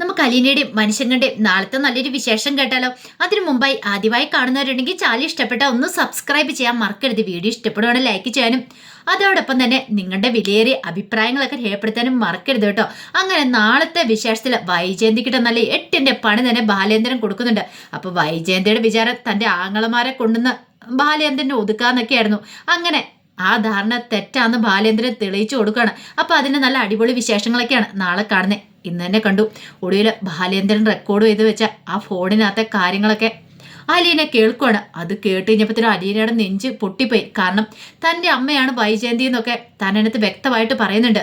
നമുക്ക് അലീനയുടെയും മനുഷ്യങ്ങളുടെയും നാളത്തെ നല്ലൊരു വിശേഷം കേട്ടാലോ? അതിനു മുമ്പായി ആദ്യമായി കാണുന്നവരുണ്ടെങ്കിൽ ചാനൽ ഇഷ്ടപ്പെട്ട ഒന്ന് സബ്സ്ക്രൈബ് ചെയ്യാൻ മറക്കരുത്. വീഡിയോ ഇഷ്ടപ്പെടുവാണെങ്കിൽ ലൈക്ക് ചെയ്യാനും അതോടൊപ്പം തന്നെ നിങ്ങളുടെ വിലയേറിയ അഭിപ്രായങ്ങളൊക്കെ രേഖപ്പെടുത്താനും മറക്കരുത് കേട്ടോ. അങ്ങനെ നാളത്തെ വിശേഷത്തിൽ വൈജയന്തിക്കിட்ட നല്ല എട്ടിന്റെ പണി തന്നെ ബാലേന്ദ്രൻ കൊടുക്കുന്നുണ്ട്. അപ്പോൾ വൈജയന്തിയുടെ വിചാരം തന്റെ ആങ്ങളമാരെ കൊണ്ടുവന്ന് ബാലേന്ദ്രനെ ഒതുക്കാന്നൊക്കെയായിരുന്നു. അങ്ങനെ ആ ധാരണ തെറ്റാന്ന് ബാലേന്ദ്രൻ തെളിയിച്ചു കൊടുക്കുകയാണ്. അപ്പൊ അതിന് നല്ല അടിപൊളി വിശേഷങ്ങളൊക്കെയാണ് നാളെ കാണുന്നത് ഇന്ന് തന്നെ കണ്ടു. ഒടുവിൽ ബാലേന്ദ്രൻ റെക്കോർഡ് ചെയ്ത് വെച്ച ആ ഫോണിനകത്തെ കാര്യങ്ങളൊക്കെ അലീനെ കേൾക്കുവാണ്. അത് കേട്ട് കഴിഞ്ഞപ്പോഴത്തേനും അലീനയുടെ നെഞ്ച് പൊട്ടിപ്പോയി. കാരണം തന്റെ അമ്മയാണ് വൈജയന്തി എന്നൊക്കെ തന്നടുത്ത് വ്യക്തമായിട്ട് പറയുന്നുണ്ട്.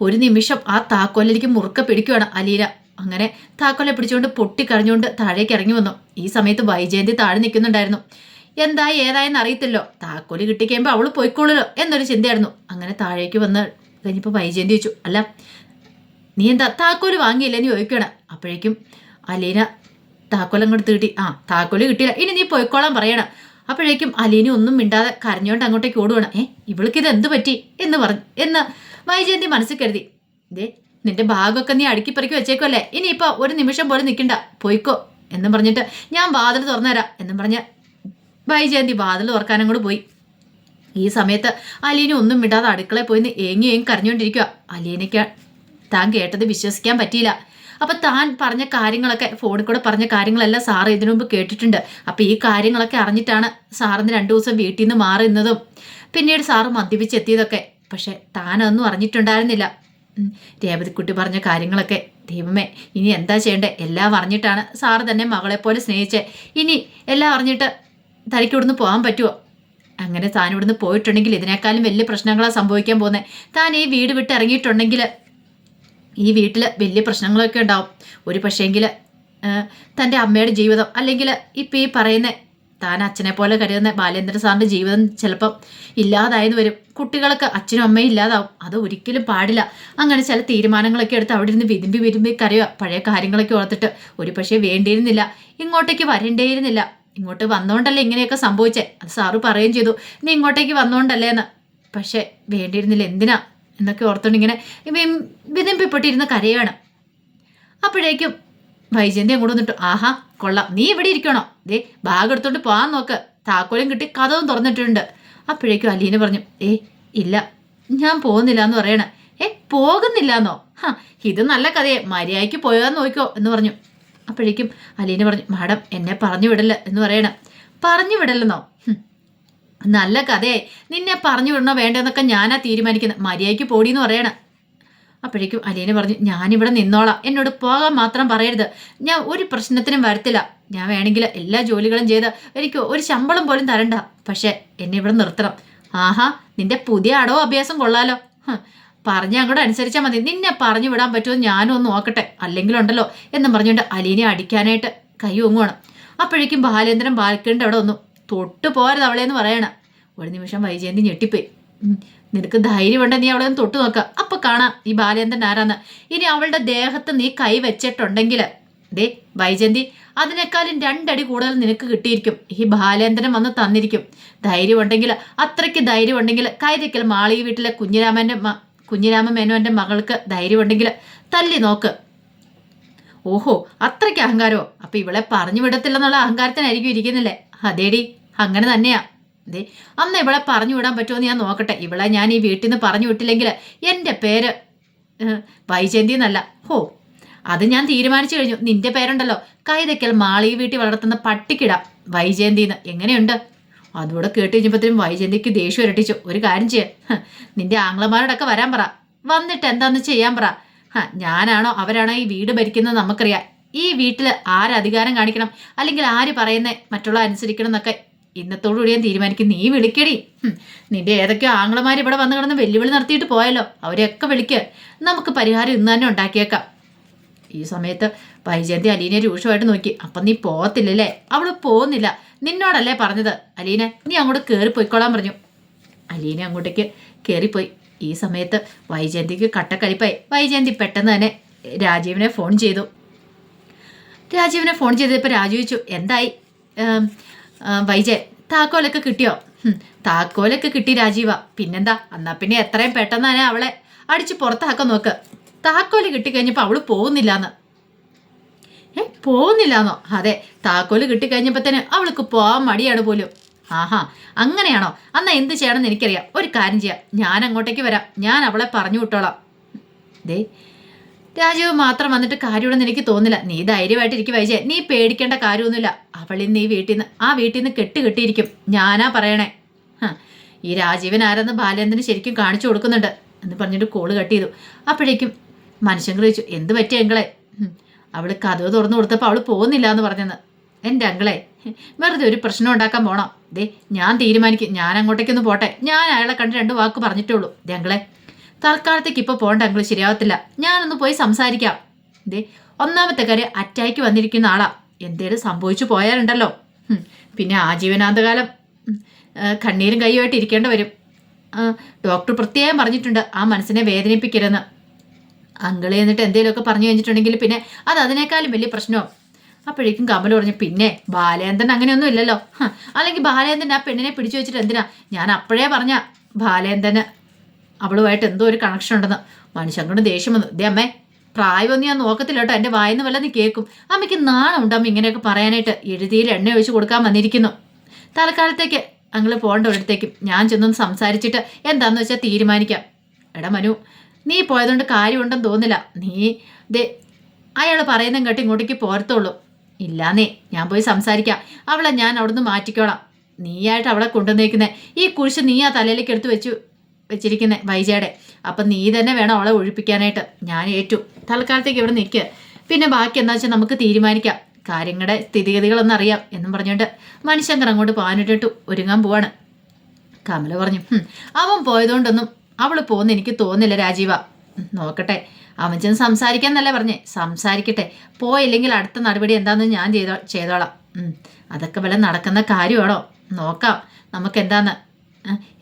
ഒരു നിമിഷം ആ താക്കോലിലേക്ക് മുറുക്ക പിടിക്കുവാണ് അലീന. അങ്ങനെ താക്കോലെ പിടിച്ചുകൊണ്ട് പൊട്ടിക്കറിഞ്ഞുകൊണ്ട് താഴേക്ക് ഇറങ്ങി വന്നു. ഈ സമയത്ത് വൈജയന്തി താഴെ നിൽക്കുന്നുണ്ടായിരുന്നു. എന്തായി ഏതായെന്ന് അറിയത്തില്ലോ. താക്കോൽ കിട്ടിക്കഴിയുമ്പോൾ അവൾ പോയിക്കോളൂല്ലോ എന്നൊരു ചിന്തയായിരുന്നു. അങ്ങനെ താഴേക്ക് വന്ന് കഴിഞ്ഞപ്പോൾ വൈജയന്തി ചോദിച്ചു അല്ല നീ എന്താ താക്കോൽ വാങ്ങിയില്ലെന്ന് ചോദിക്കണം അപ്പോഴേക്കും അലീന താക്കോലം കൊടുത്ത് കിട്ടി ആ താക്കോൽ കിട്ടിയില്ല. ഇനി നീ പോയിക്കോളാൻ പറയണം. അപ്പോഴേക്കും അലീന ഒന്നും മിണ്ടാതെ കരഞ്ഞോണ്ട് അങ്ങോട്ടേക്ക് ഓടുവാണ്. ഏ ഇവൾക്ക് ഇത് എന്ത് പറ്റി? എന്ന് പറഞ്ഞു. എന്ന് വൈജയന്തി മനസ്സിൽ കരുതി. ദേ നിന്റെ ഭാഗമൊക്കെ നീ അടുക്കിപ്പറിക്കി വെച്ചേക്കല്ലേ ഇനിയിപ്പോൾ ഒരു നിമിഷം പോലും നിൽക്കണ്ട. പോയിക്കോ എന്നും പറഞ്ഞിട്ട് ഞാൻ വാതിൽ തുറന്നുതരാം എന്നും പറഞ്ഞ് വൈജയന്തി വാതിൽ തുറക്കാനും കൂടെ പോയി. ഈ സമയത്ത് അലീന ഒന്നും വിടാതെ അടുക്കളയിൽ പോയി ഏങ്ങി ഏങ്ങി കരഞ്ഞുകൊണ്ടിരിക്കുക അലീനയ്ക്ക് താൻ കേട്ടത് വിശ്വസിക്കാൻ പറ്റിയില്ല. അപ്പൊ താൻ പറഞ്ഞ കാര്യങ്ങളൊക്കെ ഫോണിൽ കൂടെ പറഞ്ഞ കാര്യങ്ങളെല്ലാം സാറ് ഇതിനു മുമ്പ് കേട്ടിട്ടുണ്ട്. അപ്പൊ ഈ കാര്യങ്ങളൊക്കെ അറിഞ്ഞിട്ടാണ് സാറിന് രണ്ടു ദിവസം വീട്ടിൽ നിന്ന് മാറുന്നതും പിന്നീട് സാറ് മദ്യപിച്ചെത്തിയതൊക്കെ. പക്ഷെ താനൊന്നും അറിഞ്ഞിട്ടുണ്ടായിരുന്നില്ല. രേവതിക്കുട്ടി പറഞ്ഞ കാര്യങ്ങളൊക്കെ. ദൈവമേ ഇനി എന്താ ചെയ്യേണ്ടത് എല്ലാം അറിഞ്ഞിട്ടാണ് സാറ് തന്നെ മകളെപ്പോലെ സ്നേഹിച്ചേ. ഇനി എല്ലാം അറിഞ്ഞിട്ട് തനിക്ക് ഇവിടുന്ന് പോകാൻ പറ്റുമോ അങ്ങനെ താൻ ഇവിടുന്ന് പോയിട്ടുണ്ടെങ്കിൽ ഇതിനേക്കാളും വലിയ പ്രശ്നങ്ങളാണ് സംഭവിക്കാൻ പോകുന്നത് താൻ ഈ വീട് വിട്ട് ഇറങ്ങിയിട്ടുണ്ടെങ്കിൽ ഈ വീട്ടിൽ വലിയ പ്രശ്നങ്ങളൊക്കെ ഉണ്ടാവും. ഒരു പക്ഷേങ്കിൽ തന്റെ അമ്മയുടെ ജീവിതം അല്ലെങ്കിൽ ഇപ്പം ഈ പറയുന്ന താൻ അച്ഛനെ പോലെ കരുതുന്ന ബാലേന്ദ്ര സാറിന്റെ ജീവിതം ചിലപ്പം ഇല്ലാതായെന്ന് വരും. കുട്ടികൾക്ക് അച്ഛനും അമ്മയും ഇല്ലാതാവും. അത് ഒരിക്കലും പാടില്ല. അങ്ങനെ ചില തീരുമാനങ്ങളൊക്കെ എടുത്ത് അവിടെ ഇരുന്ന് വിരുമ്പി വിരുമ്പി കരയുക. പഴയ കാര്യങ്ങളൊക്കെ ഓർത്തിട്ട് ഒരു പക്ഷേ വേണ്ടിയിരുന്നില്ല. ഇങ്ങോട്ടേക്ക് വരണ്ടേയിരുന്നില്ല. ഇങ്ങോട്ട് വന്നോണ്ടല്ലേ ഇങ്ങനെയൊക്കെ സംഭവിച്ചേ? അത് സാറ് പറയുകയും ചെയ്തു. നീ ഇങ്ങോട്ടേക്ക് വന്നോണ്ടല്ലേ എന്ന്. പക്ഷേ വേണ്ടിയിരുന്നില്ല. എന്തിനാ? എന്നൊക്കെ ഓർത്തോണ്ട് ഇങ്ങനെ വിതിമ്പിപ്പെട്ടിരുന്ന കരയാണ്. അപ്പോഴേക്കും വൈജയന്തി അങ്ങോട്ട് വന്നിട്ട് ആഹാ കൊള്ളാം. നീ ഇവിടെ ഇരിക്കണോ? ദേ ബാഗ് എടുത്തോണ്ട് പോകാൻ നോക്ക്. താക്കോലും കിട്ടി കഥവും തുറന്നിട്ടുണ്ട്. അപ്പോഴേക്കും അലീന പറഞ്ഞു ഏ ഇല്ല. ഞാൻ പോകുന്നില്ല എന്ന് പറയണേ. ഏ പോകുന്നില്ല എന്നോ ഹാ ഇത് നല്ല കഥയെ. മര്യാദയ്ക്ക് പോയാന്ന് നോക്കോ എന്ന് പറഞ്ഞു. അപ്പോഴേക്കും അലീന പറഞ്ഞു മാഡം എന്നെ പറഞ്ഞു വിടല്ല എന്ന് പറയണം. പറഞ്ഞു വിടല്ലെന്നോ? നല്ല കഥയെ നിന്നെ പറഞ്ഞു വിടണോ വേണ്ടെന്നൊക്കെ ഞാനാ തീരുമാനിക്കുന്നത്. മര്യാദയ്ക്ക് പോടിയെന്ന് പറയണം. അപ്പോഴേക്കും അലീന പറഞ്ഞു ഞാനിവിടെ നിന്നോളാം. എന്നോട് പോകാൻ മാത്രം പറയരുത്. ഞാൻ ഒരു പ്രശ്നത്തിനും വരത്തില്ല. ഞാൻ വേണമെങ്കിൽ എല്ലാ ജോലികളും ചെയ്ത് എനിക്ക് ഒരു ശമ്പളം പോലും തരണ്ട. പക്ഷേ എന്നെ ഇവിടെ നിർത്തണം. ആഹാ നിന്റെ പുതിയ അടവോ അഭ്യാസം കൊള്ളാലോ. പറഞ്ഞ അങ്ങോട്ട് അനുസരിച്ചാൽ മതി. നിന്നെ പറഞ്ഞു വിടാൻ പറ്റുമോ ഞാനും ഒന്ന് നോക്കട്ടെ. അല്ലെങ്കിലുണ്ടല്ലോ എന്ന് പറഞ്ഞുകൊണ്ട് അലീനെ അടിക്കാനായിട്ട് കൈ ഒങ്ങുവാണ്. അപ്പോഴേക്കും ബാലേന്ദ്രൻ ബാൽക്കണിന്റെ അവിടെ ഒന്നു തൊട്ട് പോരുത് അവളെന്ന് പറയണം. ഒരു നിമിഷം വൈജയന്തി ഞെട്ടിപ്പോയി. നിനക്ക് ധൈര്യമുണ്ട്? നീ അവളെ ഒന്ന് തൊട്ട് നോക്കുക അപ്പൊ കാണാം ഈ ബാലേന്ദ്രൻ ആരാന്ന്. ഇനി അവളുടെ ദേഹത്ത് നീ കൈ വെച്ചിട്ടുണ്ടെങ്കിൽ ദേ വൈജന്തി അതിനേക്കാളും രണ്ടടി കൂടുതൽ നിനക്ക് കിട്ടിയിരിക്കും. ഈ ബാലേന്ദ്രൻ വന്ന് തന്നിരിക്കും. ധൈര്യമുണ്ടെങ്കിൽ അത്രയ്ക്ക് ധൈര്യമുണ്ടെങ്കിൽ കൈതയ്ക്കൽ മാളി വീട്ടിലെ കുഞ്ഞിരാമന്റെ കുഞ്ഞിരാമ മേനോന്റെ മകൾക്ക് ധൈര്യമുണ്ടെങ്കിൽ തല്ലി നോക്ക്. ഓഹോ അത്രയ്ക്ക് അഹങ്കാരമോ? അപ്പം ഇവളെ പറഞ്ഞു വിടത്തില്ലെന്നുള്ള അഹങ്കാരത്തിനായിരിക്കും ഇരിക്കുന്നില്ലേ? അതേടി അങ്ങനെ തന്നെയാ. അതെ അന്ന് ഇവളെ പറഞ്ഞു വിടാൻ പറ്റുമോ ഞാൻ നോക്കട്ടെ. ഇവളെ ഞാൻ ഈ വീട്ടിൽ നിന്ന് പറഞ്ഞു വിട്ടില്ലെങ്കിൽ എന്റെ പേര് വൈജയന്തി എന്നല്ല. ഹോ അത് ഞാൻ തീരുമാനിച്ചു കഴിഞ്ഞു. നിന്റെ പേരുണ്ടല്ലോ. കൈതയ്ക്കൽ മാളി വീട്ടിൽ വളർത്തുന്ന പട്ടിക്കിട. വൈജയന്തിന്ന്. എങ്ങനെയുണ്ട്? അതുകൂടെ കേട്ട് കഴിഞ്ഞപ്പോഴത്തേനും വൈജയന്തിക്ക് ദേഷ്യം ഇരട്ടിച്ചു. ഒരു കാര്യം ചെയ്യ. നിന്റെ ആംഗ്ലമാരോടൊക്കെ വരാൻ പറ. വന്നിട്ട് എന്താന്ന് ചെയ്യാൻ പറ. ഞാനാണോ അവരാണോ ഈ വീട് ഭരിക്കുന്നത് നമുക്കറിയാം. ഈ വീട്ടിൽ ആരധികാരം കാണിക്കണം? അല്ലെങ്കിൽ ആര് പറയുന്നേ മറ്റുള്ള അനുസരിക്കണം എന്നൊക്കെ ഇന്നത്തോടുകൂടി ഞാൻ തീരുമാനിക്കും. നീ വിളിക്കടി. നിന്റെ ഏതൊക്കെയോ ആംഗ്ലമാർ ഇവിടെ വന്നു കിടന്ന് വെല്ലുവിളി നടത്തിയിട്ട് പോയല്ലോ. അവരെയൊക്കെ വിളിക്കുക നമുക്ക് പരിഹാരം ഇന്ന് തന്നെ ഉണ്ടാക്കിയേക്കാം. ഈ സമയത്ത് വൈജയന്തി അലീനെ രൂക്ഷമായിട്ട് നോക്കി. അപ്പം നീ പോകത്തില്ലല്ലേ അവൾ പോകുന്നില്ല നിന്നോടല്ലേ പറഞ്ഞത്? അലീനെ നീ അങ്ങോട്ട് കയറി പോയിക്കോളാൻ പറഞ്ഞു. അലീനെ അങ്ങോട്ടേക്ക് കയറിപ്പോയി ഈ സമയത്ത് വൈജയന്തിക്ക് കട്ടക്കലിപ്പായി വൈജയന്തി പെട്ടെന്ന് തന്നെ രാജീവിനെ ഫോൺ ചെയ്തു. രാജീവിനെ ഫോൺ ചെയ്തപ്പോൾ രാജു ചോദിച്ചു എന്തായി? വൈജയ് താക്കോലൊക്കെ കിട്ടിയോ? താക്കോലൊക്കെ കിട്ടി രാജീവ. പിന്നെന്താ? എന്നാൽ പിന്നെ എത്രയും പെട്ടെന്ന് തന്നെ അവളെ അടിച്ച് പുറത്താക്കാൻ നോക്ക്. താക്കോൽ കിട്ടിക്കഴിഞ്ഞപ്പോൾ അവൾ പോകുന്നില്ലാന്ന്. ഏ പോകുന്നില്ലാന്നോ? അതെ താക്കോൽ കിട്ടിക്കഴിഞ്ഞപ്പോൾ തന്നെ അവൾക്ക് പോകാൻ മടിയാണ് പോലും. ആഹാ അങ്ങനെയാണോ? അന്നാ എന്ത് ചെയ്യണമെന്ന് എനിക്കറിയാം. ഒരു കാര്യം ചെയ്യാം. ഞാൻ അങ്ങോട്ടേക്ക് വരാം. ഞാൻ അവളെ പറഞ്ഞു വിട്ടോളാം. ദേ രാജീവ് മാത്രം വന്നിട്ട് കാര്യമുണ്ടെന്ന് എനിക്ക് തോന്നില്ല നീ ധൈര്യമായിട്ട് ഇരിക്കും വൈജയ നീ പേടിക്കേണ്ട കാര്യമൊന്നുമില്ല. അവൾ ഇന്ന് ഈ വീട്ടിൽ നിന്ന് ആ വീട്ടിൽ നിന്ന് കെട്ട് കെട്ടിയിരിക്കും. ഞാനാ പറയണേ. ഈ രാജീവൻ ആരെന്ന് ബാലേന്ദ്രന് ശരിക്കും കാണിച്ചു കൊടുക്കുന്നുണ്ട് എന്ന് പറഞ്ഞിട്ട് കോൾ കട്ട് ചെയ്തു. അപ്പോഴേക്കും മനുഷ്യൻ ചോദിച്ചു എന്ത് പറ്റിയ അങ്കളെ? അവൾ കഥവ് തുറന്നു കൊടുത്തപ്പോൾ അവൾ പോകുന്നില്ല എന്ന് പറഞ്ഞെന്ന്. എന്റെ അങ്കളെ വെറുതെ ഒരു പ്രശ്നം ഉണ്ടാക്കാൻ പോണം. ദേ ഞാൻ തീരുമാനിക്കും. ഞാൻ അങ്ങോട്ടേക്കൊന്ന് പോട്ടെ. ഞാൻ അയാളെ കണ്ട് രണ്ട് വാക്ക് പറഞ്ഞിട്ടേ ഉള്ളൂ. ദേ അങ്കളെ തൽക്കാലത്തേക്ക് ഇപ്പോൾ പോകണ്ട അങ്കിൾ ശരിയാവത്തില്ല. ഞാനൊന്ന് പോയി സംസാരിക്കാം. ദേ ഒന്നാമത്തെ കാര്യം അറ്റാക്ക് വന്നിരിക്കുന്ന ആളാ. എന്തേലും സംഭവിച്ചു പോയാലുണ്ടല്ലോ. പിന്നെ ആജീവനാന്തകാലം. കണ്ണീരും കൈയുമായിട്ട് ഇരിക്കേണ്ടി വരും. ഡോക്ടർ പ്രത്യേകം പറഞ്ഞിട്ടുണ്ട് ആ മനസ്സിനെ വേദനിപ്പിക്കരുതെന്ന്. അങ്കിളെ എന്നിട്ട് എന്തെങ്കിലുമൊക്കെ പറഞ്ഞു കഴിഞ്ഞിട്ടുണ്ടെങ്കിൽ പിന്നെ അത് അതിനേക്കാളും വലിയ പ്രശ്നവും അപ്പോഴേക്കും കമൽ പറഞ്ഞു പിന്നെ ബാലേന്ദ്രൻ അങ്ങനെയൊന്നും ഇല്ലല്ലോ. അല്ലെങ്കിൽ ബാലേന്ദ്രൻ ആ പെണ്ണിനെ പിടിച്ചു വെച്ചിട്ട് എന്തിനാ? ഞാൻ അപ്പോഴേ പറഞ്ഞ ബാലേന്ദ്രന് അവളുമായിട്ട് എന്തോ ഒരു കണക്ഷൻ ഉണ്ടെന്ന്. മനുഷ്യങ്കോട് ദേഷ്യം വന്നു ദേ അമ്മേ പ്രായമൊന്നും ഞാൻ നോക്കത്തില്ല കേട്ടോ എന്റെ വായിന്ന് വല്ലതും കേൾക്കും. അമ്മയ്ക്ക് നാണം അമ്മ ഇങ്ങനെയൊക്കെ പറയാനായിട്ട് എഴുതിയിൽ എണ്ണ ഒഴിച്ച് കൊടുക്കാൻ വന്നിരിക്കുന്നു. തൽക്കാലത്തേക്ക് അങ്ങൾ പോകേണ്ട ഒരിടത്തേക്കും ഞാൻ ചെന്നൊന്ന് സംസാരിച്ചിട്ട് എന്താണെന്ന് വെച്ചാൽ തീരുമാനിക്കാം. എടാ മനു നീ പോയതുകൊണ്ട് കാര്യമുണ്ടെന്ന് തോന്നില്ല. നീ ദേ അയാൾ പറയുന്നതും കേട്ട് ഇങ്ങോട്ടേക്ക് പോരത്തുള്ളൂ. ഇല്ലാന്നേ ഞാൻ പോയി സംസാരിക്കാം. അവളെ ഞാൻ അവിടുന്ന് മാറ്റിക്കോളാം. നീയായിട്ട് അവളെ കൊണ്ടുവന്നേക്കുന്നത് ഈ കുരിശ് നീ ആ തലയിലേക്ക് എടുത്ത് വെച്ചു വെച്ചിരിക്കുന്നത് വൈജയുടെ. അപ്പം നീ തന്നെ വേണം അവളെ ഒഴിപ്പിക്കാനായിട്ട്. ഞാൻ ഏറ്റു. തൽക്കാലത്തേക്ക് ഇവിടെ നിൽക്കുക പിന്നെ ബാക്കി എന്താ വെച്ചാൽ നമുക്ക് തീരുമാനിക്കാം. കാര്യങ്ങളുടെ സ്ഥിതിഗതികളൊന്നും അറിയാം എന്നും പറഞ്ഞുകൊണ്ട് മനുഷ്യങ്കർ അങ്ങോട്ട് പാനിട്ടിട്ടു ഒരുങ്ങാൻ പോവാണ്. കമല പറഞ്ഞു അവൻ പോയതുകൊണ്ടൊന്നും അവൾ പോകുന്ന എനിക്ക് തോന്നില്ല രാജീവ. നോക്കട്ടെ. അവൻ ചെന്ന് സംസാരിക്കാന്നല്ലേ പറഞ്ഞേ. സംസാരിക്കട്ടെ. പോയില്ലെങ്കിൽ അടുത്ത നടപടി എന്താണെന്ന് ഞാൻ ചെയ്തോ ചെയ്തോളാം. അതൊക്കെ വല്ല നടക്കുന്ന കാര്യമാണോ? നോക്കാം. നമുക്ക് എന്താന്ന്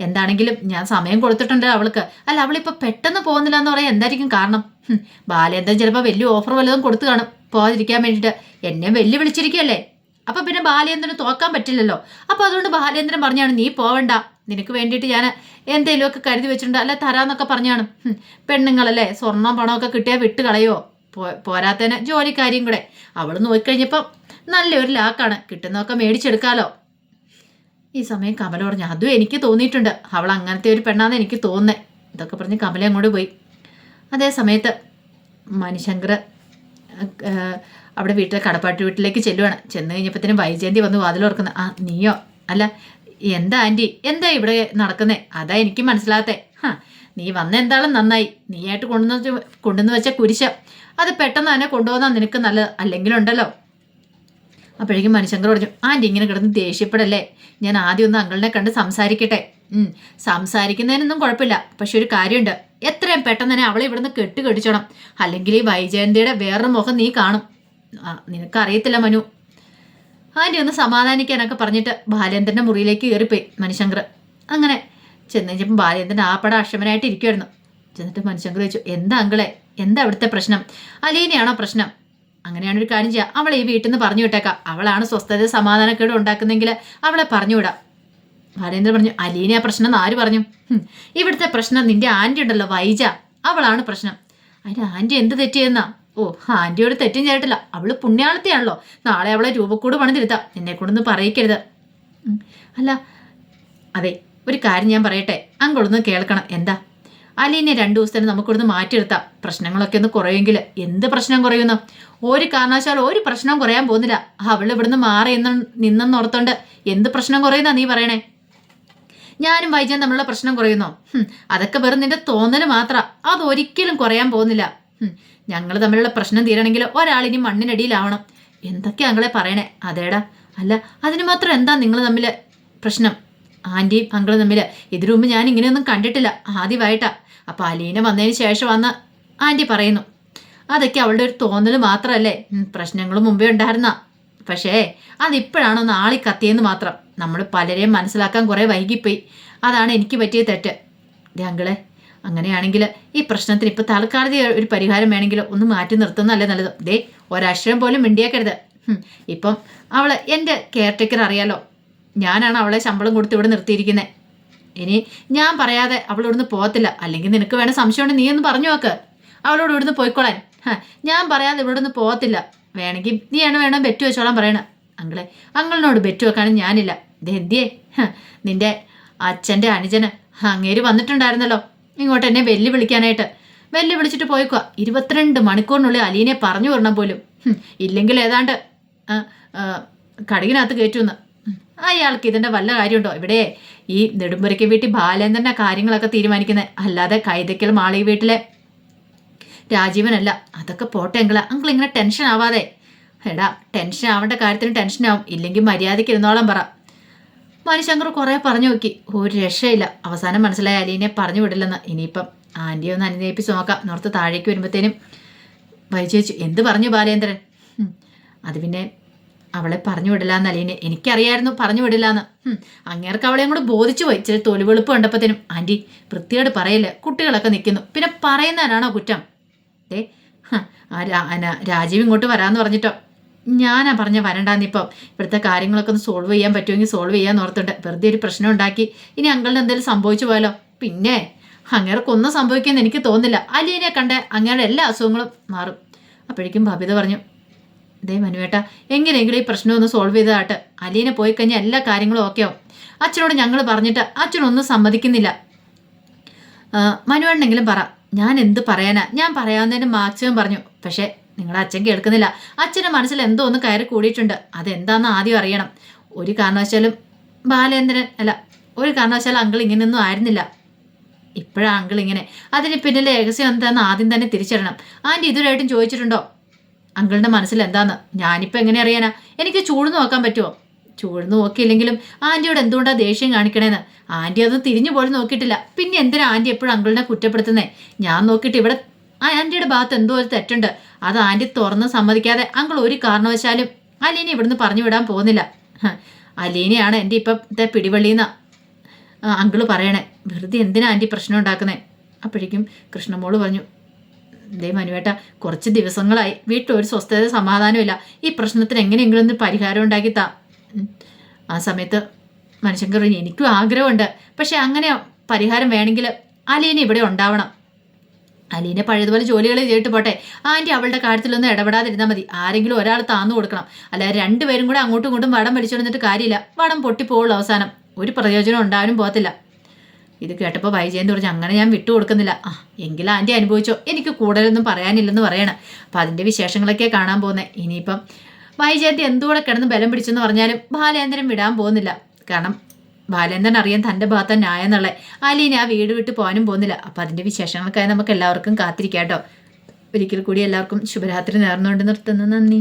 എന്താണെങ്കിലും ഞാൻ സമയം കൊടുത്തിട്ടുണ്ട് അവൾക്ക്. അല്ല അവളിപ്പോൾ പെട്ടെന്ന് പോകുന്നില്ല എന്ന് പറയാൻ എന്തായിരിക്കും കാരണം? ബാലേന്ദ്രൻ ചിലപ്പോൾ വലിയ ഓഫർ വല്ലതും കൊടുത്തു കാണും. പോകാതിരിക്കാൻ വേണ്ടിയിട്ട് എന്നെ വെല്ലുവിളിച്ചിരിക്കുകയല്ലേ. അപ്പം പിന്നെ ബാലേന്ദ്രന് തോക്കാൻ പറ്റില്ലല്ലോ. അപ്പോൾ അതുകൊണ്ട് ബാലേന്ദ്രൻ പറഞ്ഞാണ് നീ പോവണ്ട. നിനക്ക് വേണ്ടിയിട്ട് ഞാൻ എന്തെങ്കിലുമൊക്കെ കരുതി വെച്ചിട്ടുണ്ട്. അല്ല തരാന്നൊക്കെ പറഞ്ഞാണ്. പെണ്ണുങ്ങളല്ലേ? സ്വർണം പണമൊക്കെ കിട്ടിയാൽ വിട്ട് കളയോ? പോരാത്തതിന് ജോലിക്കാരിയും കൂടെ. അവൾ നോക്കിക്കഴിഞ്ഞപ്പം നല്ലൊരു ലാക്കാണ്. കിട്ടുന്നതൊക്കെ മേടിച്ചെടുക്കാലോ. ഈ സമയം കമല പറഞ്ഞു അതും എനിക്ക് തോന്നിയിട്ടുണ്ട്. അവൾ അങ്ങനത്തെ ഒരു പെണ്ണാന്ന് എനിക്ക് തോന്നുന്നേ. ഇതൊക്കെ പറഞ്ഞ് കമല അങ്ങോട്ട് പോയി. അതേ സമയത്ത് മണിശങ്കർ അവിടെ വീട്ടിലെ കടപ്പാട്ട് വീട്ടിലേക്ക് ചെല്ലുവാണ്. ചെന്ന് കഴിഞ്ഞപ്പോഴത്തേനും വൈജയന്തി വന്ന് വാതിലോർക്കുന്നത് ആ നീയോ? അല്ല എന്താ ആന്റി എന്താ ഇവിടെ നടക്കുന്നേ? അതാ എനിക്ക് മനസ്സിലാകത്തെ. ഹാ നീ വന്ന എന്താളും നന്നായി. നീയായിട്ട് കൊണ്ടുവന്ന് കൊണ്ടുവന്ന് വെച്ച കുരിശ. അത് പെട്ടെന്ന് തന്നെ കൊണ്ടുപോകുന്ന നിനക്ക് നല്ലത്. അല്ലെങ്കിലുണ്ടല്ലോ അപ്പോഴേക്കും മനുഷ്യങ്കർ പറഞ്ഞു ആന്റി ഇങ്ങനെ കിടന്ന് ദേഷ്യപ്പെടല്ലേ? ഞാൻ ആദ്യം ഒന്ന് അങ്കിളിനെ കണ്ട് സംസാരിക്കട്ടെ. സംസാരിക്കുന്നതിനൊന്നും കുഴപ്പമില്ല. പക്ഷെ ഒരു കാര്യമുണ്ട്. എത്രയും പെട്ടെന്ന് തന്നെ അവളെ ഇവിടുന്ന് കെട്ട് കെട്ടിച്ചോണം അല്ലെങ്കിൽ ഈ വൈജയന്തിയുടെ വേറൊരു മുഖം നീ കാണും. നിനക്കറിയത്തില്ല മനു. ആന്റി ഒന്ന് സമാധാനിക്കാനൊക്കെ പറഞ്ഞിട്ട് ബാലേന്ദ്രന്റെ മുറിയിലേക്ക് കയറിപ്പോയി മനുശങ്കർ അങ്ങനെ ചെന്ന് കഴിഞ്ഞപ്പോൾ ബാലേന്ദ്രൻ ആപ്പട അക്ഷമനായിട്ട് ഇരിക്കുമായിരുന്നു ചെന്നിട്ട് മനുശങ്കർ ചോദിച്ചു എന്താ അങ്കിളെ? എന്താ അവിടുത്തെ പ്രശ്നം? അലീനയാണോ പ്രശ്നം? അങ്ങനെയാണ് ഒരു കാര്യം ചെയ്യുക അവളെ ഈ വീട്ടിൽ നിന്ന് പറഞ്ഞു വിട്ടേക്കാം. അവളാണ് സ്വസ്ഥത സമാധാനക്കേട് ഉണ്ടാക്കുന്നെങ്കിൽ അവളെ പറഞ്ഞു വിടാം. ബാലേന്ദ്രൻ പറഞ്ഞു ആ പ്രശ്നം ആര് പറഞ്ഞു? "ഹും, ഇവിടുത്തെ പ്രശ്നം നിന്റെ ആന്റി ഉണ്ടല്ലോ വൈജ. അവളാണ് പ്രശ്നം. അതിന് ആന്റി എന്ത് തെറ്റിയെന്നാ? ഓ ആന്റിയോട് തെറ്റും ചെയ്തിട്ടില്ല. അവൾ പുണ്യാളത്തെയാണല്ലോ. നാളെ അവളെ രൂപക്കൂട് പണിതിരുത്താം. എന്നെ കൊണ്ടൊന്ന് പറയിക്കരുത്. അല്ല അതെ ഒരു കാര്യം ഞാൻ പറയട്ടെ. അങ്ങോട്ടൊന്ന് കേൾക്കണം. എന്താ? അലീനെ രണ്ടു ദിവസത്തിന് നമുക്കിവിടുന്ന് മാറ്റിയെടുത്താം പ്രശ്നങ്ങളൊക്കെ ഒന്ന് കുറയുമെങ്കിൽ എന്ത് പ്രശ്നം കുറയുന്നു ഒരു കാരണവശാലും ഒരു പ്രശ്നം കുറയാൻ പോകുന്നില്ല. അവൾ ഇവിടുന്ന് മാറി എന്ന് നിന്നെന്നോർത്തോണ്ട് എന്ത് പ്രശ്നം കുറയുന്നാ നീ പറയണേ? ഞാനും വൈജൻ തമ്മിലുള്ള പ്രശ്നം കുറയുന്നോ? അതൊക്കെ വെറും നിന്റെ തോന്നൽ മാത്രം. അതൊരിക്കലും കുറയാൻ പോകുന്നില്ല. ഞങ്ങൾ തമ്മിലുള്ള പ്രശ്നം തീരണമെങ്കിൽ ഒരാളിനി മണ്ണിനടിയിലാവണം. എന്തൊക്കെ അങ്ങളെ പറയണേ? അതേടാ. അല്ല അതിന് മാത്രം എന്താ നിങ്ങൾ തമ്മിൽ പ്രശ്നം? ആന്റിയും അങ്കിളും തമ്മിൽ ഇതിനു മുമ്പ് ഞാൻ ഇങ്ങനെയൊന്നും കണ്ടിട്ടില്ല. ആദ്യമായിട്ടാ. അപ്പം അലീന വന്നതിന് ശേഷം വന്ന് ആന്റി പറയുന്നു അതൊക്കെ അവളുടെ ഒരു തോന്നൽ മാത്രമല്ലേ? പ്രശ്നങ്ങൾ മുമ്പേ ഉണ്ടായിരുന്ന. പക്ഷേ അതിപ്പോഴാണോ നാളെ കത്തിയെന്ന് മാത്രം. നമ്മൾ പലരെയും മനസ്സിലാക്കാൻ കുറേ വൈകിപ്പോയി. അതാണ് എനിക്ക് പറ്റിയ തെറ്റ്. അങ്കിളെ അങ്ങനെയാണെങ്കിൽ ഈ പ്രശ്നത്തിന് ഇപ്പോൾ തൽക്കാലത്തെ ഒരു പരിഹാരം വേണമെങ്കിൽ ഒന്ന് മാറ്റി നിർത്തുന്നതല്ലേ നല്ലത്. ദേ ഒരക്ഷരം പോലും മിണ്ടിയാക്കരുത്. ഇപ്പം അവൾ എന്റെ കെയർ ടേക്കർ അറിയാലോ. ഞാനാണ് അവളെ ശമ്പളം കൊടുത്ത് ഇവിടെ നിർത്തിയിരിക്കുന്നത് ഇനി ഞാൻ പറയാതെ അവൾ പോകത്തില്ല. അല്ലെങ്കിൽ നിനക്ക് വേണേൽ സംശയമുണ്ടെങ്കിൽ നീ ഒന്ന് പറഞ്ഞു നോക്ക്. അവളോട് ഇവിടുന്ന് പോയിക്കോളാൻ. ഞാൻ പറയാതെ ഇവിടെ നിന്ന് പോകത്തില്ല. വേണമെങ്കിൽ നീ നീയാണ് വേണം ബെറ്റ് വെച്ചോളാൻ പറയണം. അങ്കിളെ അങ്കിളിനോട് ബെറ്റ് വെക്കാനും ഞാനില്ല. ഇത് എന്തിയേ? നിന്റെ അച്ഛന്റെ അനുജന് അങ്ങേര് വന്നിട്ടുണ്ടായിരുന്നല്ലോ. ഇങ്ങോട്ട് എന്നെ വെല്ലു വിളിക്കാനായിട്ട് വെല്ലു വിളിച്ചിട്ട് പോയിക്കുക ഇരുപത്തിരണ്ട് മണിക്കൂറിനുള്ളിൽ അലീനെ പറഞ്ഞു വരണം പോലും. ഇല്ലെങ്കിൽ ഏതാണ്ട് കടകിനകത്ത് കയറ്റുമെന്ന്. അയാൾക്ക് ഇതിന്റെ വല്ല കാര്യമുണ്ടോ? ഇവിടെ ഈ നെടുമ്പുരയ്ക്ക് വീട്ടിൽ ബാലൻ തന്നെ കാര്യങ്ങളൊക്കെ തീരുമാനിക്കുന്നത് അല്ലാതെ കൈതയ്ക്കൽ മാളി വീട്ടിലെ രാജീവനല്ല. അതൊക്കെ പോട്ടെ എങ്കിലാ അങ്കിൾ ഇങ്ങനെ ടെൻഷൻ ആവാതെ. എടാ ടെൻഷൻ ആവേണ്ട കാര്യത്തിന് ടെൻഷൻ ആവും. ഇല്ലെങ്കിൽ മര്യാദയ്ക്ക് ഇരുന്നോളം പറ. മനുശങ്കർ കുറേ പറഞ്ഞു നോക്കി. ഒരു രക്ഷയില്ല. അവസാനം മനസ്സിലായ അലീനെ പറഞ്ഞു വിടില്ലെന്ന്. ഇനിയിപ്പം ആന്റിയെ ഒന്ന് അനുനയിപ്പിച്ച് നോക്കാം. നോർത്ത് താഴേക്ക് വരുമ്പോഴത്തേനും വൈചേച്ചു എന്ത് പറഞ്ഞു ബാലേന്ദ്രൻ? അത് പിന്നെ അവളെ പറഞ്ഞു വിടില്ലാന്ന് അലീനെ എനിക്കറിയായിരുന്നു പറഞ്ഞു വിടില്ലാന്ന്. അങ്ങേർക്ക് അവളെ കൂടെ ബോധിച്ചു പോയി. ഇച്ചിരി തൊലിവെളുപ്പ് കണ്ടപ്പോഴത്തേനും ആന്റി വൃത്തിയോട് പറയില്ല? കുട്ടികളൊക്കെ നിൽക്കുന്നു. പിന്നെ പറയുന്നതിനാണോ കുറ്റം? ഏ ആ രാജീവ് ഇങ്ങോട്ട് വരാമെന്ന് പറഞ്ഞിട്ടോ. ഞാനാ പറഞ്ഞ വരണ്ടാന്നിപ്പം ഇവിടുത്തെ കാര്യങ്ങളൊക്കെ ഒന്ന് സോൾവ് ചെയ്യാൻ പറ്റുമെങ്കിൽ സോൾവ് ചെയ്യാൻ ഓർത്തുണ്ട് വെറുതെ ഒരു പ്രശ്നം ഉണ്ടാക്കി. ഇനി അങ്കിളിന് എന്തെങ്കിലും സംഭവിച്ചു പോയാലോ? പിന്നെ അങ്ങേർക്ക് ഒന്നും സംഭവിക്കുമെന്ന് എനിക്ക് തോന്നുന്നില്ല. അലീനെ കണ്ട അങ്ങയുടെ എല്ലാ അസുഖങ്ങളും മാറും. അപ്പോഴേക്കും ബബിത പറഞ്ഞു ദേ മനുവേട്ട എങ്ങനെയെങ്കിലും ഈ പ്രശ്നം ഒന്ന് സോൾവ് ചെയ്തതാട്ട് അലീനെ പോയി കഴിഞ്ഞാൽ എല്ലാ കാര്യങ്ങളും ഓക്കെ ആവും. അച്ഛനോട് ഞങ്ങൾ പറഞ്ഞിട്ട് അച്ഛനൊന്നും സമ്മതിക്കുന്നില്ല. മനുവേണ്ടെങ്കിലും പറ ഞാൻ എന്ത് പറയാനാ? ഞാൻ പറയാവുന്നതിന് മാക്സിമം പറഞ്ഞു. പക്ഷേ നിങ്ങളുടെ അച്ഛൻ കേൾക്കുന്നില്ല. അച്ഛന്റെ മനസ്സിൽ എന്തോ ഒന്ന് കയറി കൂടിയിട്ടുണ്ട്. അതെന്താന്ന് ആദ്യം അറിയണം. ഒരു കാരണവശാലും ബാലേന്ദ്രൻ അല്ല ഒരു കാരണവശാലും അങ്കിൾ ഇങ്ങനെയൊന്നും ആയിരുന്നില്ല. ഇപ്പോഴാണ് അങ്കിൾ ഇങ്ങനെ. അതിന് പിന്നിലെ രഹസ്യം എന്താണെന്ന് ആദ്യം തന്നെ തിരിച്ചറിയണം. ആന്റി ഇതുവരെയായിട്ടും ചോദിച്ചിട്ടുണ്ടോ? അങ്കിളിന്റെ മനസ്സിൽ എന്താന്ന്? ഞാനിപ്പോൾ എങ്ങനെ അറിയാനാ? എനിക്ക് ചൂട് നോക്കാൻ പറ്റുമോ ചൂട് നോക്കിയില്ലെങ്കിലും ആന്റിയോട് എന്തുകൊണ്ടാണ് ദേഷ്യം കാണിക്കണേന്ന്? ആന്റി അതൊന്നും തിരിഞ്ഞു പോലും നോക്കിയിട്ടില്ല. പിന്നെ എന്തിനാ ആന്റി എപ്പോഴും അങ്കിളിനെ കുറ്റപ്പെടുത്തുന്നേ? ഞാൻ നോക്കിയിട്ട് ഇവിടെ ആ ആന്റിയുടെ ഭാഗത്ത് എന്തോ ഒരു തെറ്റുണ്ട്. അത് ആന്റി തുറന്ന് സമ്മതിക്കാതെ അങ്കിൾ ഒരു കാരണവശാലും അലീനെ ഇവിടുന്ന് പറഞ്ഞു വിടാൻ പോകുന്നില്ല. അലീനയാണ് എന്റെ ഇപ്പോഴത്തെ പിടിവള്ളിന്ന് അങ്കിൾ പറയണേ. വെറുതെ എന്തിനാ ആന്റി പ്രശ്നം ഉണ്ടാക്കുന്നേ? അപ്പോഴേക്കും കൃഷ്ണമോൾ പറഞ്ഞു ദേ മനുവേട്ട കുറച്ച് ദിവസങ്ങളായി വീട്ടിൽ ഒരു സ്വസ്ഥത സമാധാനമില്ല. ഈ പ്രശ്നത്തിന് എങ്ങനെയെങ്കിലും ഒന്ന് പരിഹാരം ഉണ്ടാക്കി താ ആ സമയത്ത് മനുഷ്യൻ എനിക്കും ആഗ്രഹമുണ്ട്. പക്ഷെ അങ്ങനെ പരിഹാരം വേണമെങ്കിൽ അലീന ഇവിടെ ഉണ്ടാവണം. അലീനെ പഴയതുപോലെ ജോലികൾ ചെയ്തിട്ട് പോട്ടെ. ആന്റി അവളുടെ കാര്യത്തിലൊന്നും ഇടപെടാതിരുന്നാൽ മതി. ആരെങ്കിലും ഒരാൾ താന്നു കൊടുക്കണം. അല്ലാതെ രണ്ടുപേരും കൂടെ അങ്ങോട്ടും ഇങ്ങോട്ടും വടം വലിച്ചുകൊണ്ടിട്ട് കാര്യമില്ല. വടം പൊട്ടിപ്പോവുള്ളൂ അവസാനം. ഒരു പ്രയോജനം ഉണ്ടാവാനും പോകത്തില്ല. ഇത് കേട്ടപ്പോൾ വൈജയന്ത് പറഞ്ഞു അങ്ങനെ ഞാൻ വിട്ടു കൊടുക്കുന്നില്ല. ആ എങ്കിലും ആന്റി അനുഭവിച്ചോ. എനിക്ക് കൂടുതലൊന്നും പറയാനില്ലെന്ന് പറയണം. അപ്പം അതിന്റെ വിശേഷങ്ങളൊക്കെ കാണാൻ പോകുന്നത് ഇനിയിപ്പം വൈജയന്തി എന്തുകൂടെ കിടന്ന് ബലം പിടിച്ചെന്ന് പറഞ്ഞാലും ബാലേന്ദ്രൻ വിടാൻ പോകുന്നില്ല. കാരണം ബാലേന്ദ്രൻ അറിയാൻ തന്റെ ഭാഗത്ത ന്യായം എന്നുള്ളത് അലീന ആ വീട് വിട്ട് പോകാനും പോകുന്നില്ല. അപ്പം അതിന്റെ വിശേഷങ്ങൾക്കായി നമുക്ക് എല്ലാവർക്കും കാത്തിരിക്കാം കേട്ടോ. ഒരിക്കൽ കൂടി എല്ലാവർക്കും ശുഭരാത്രി നേർന്നുകൊണ്ട് നിർത്തുന്നു. നന്ദി.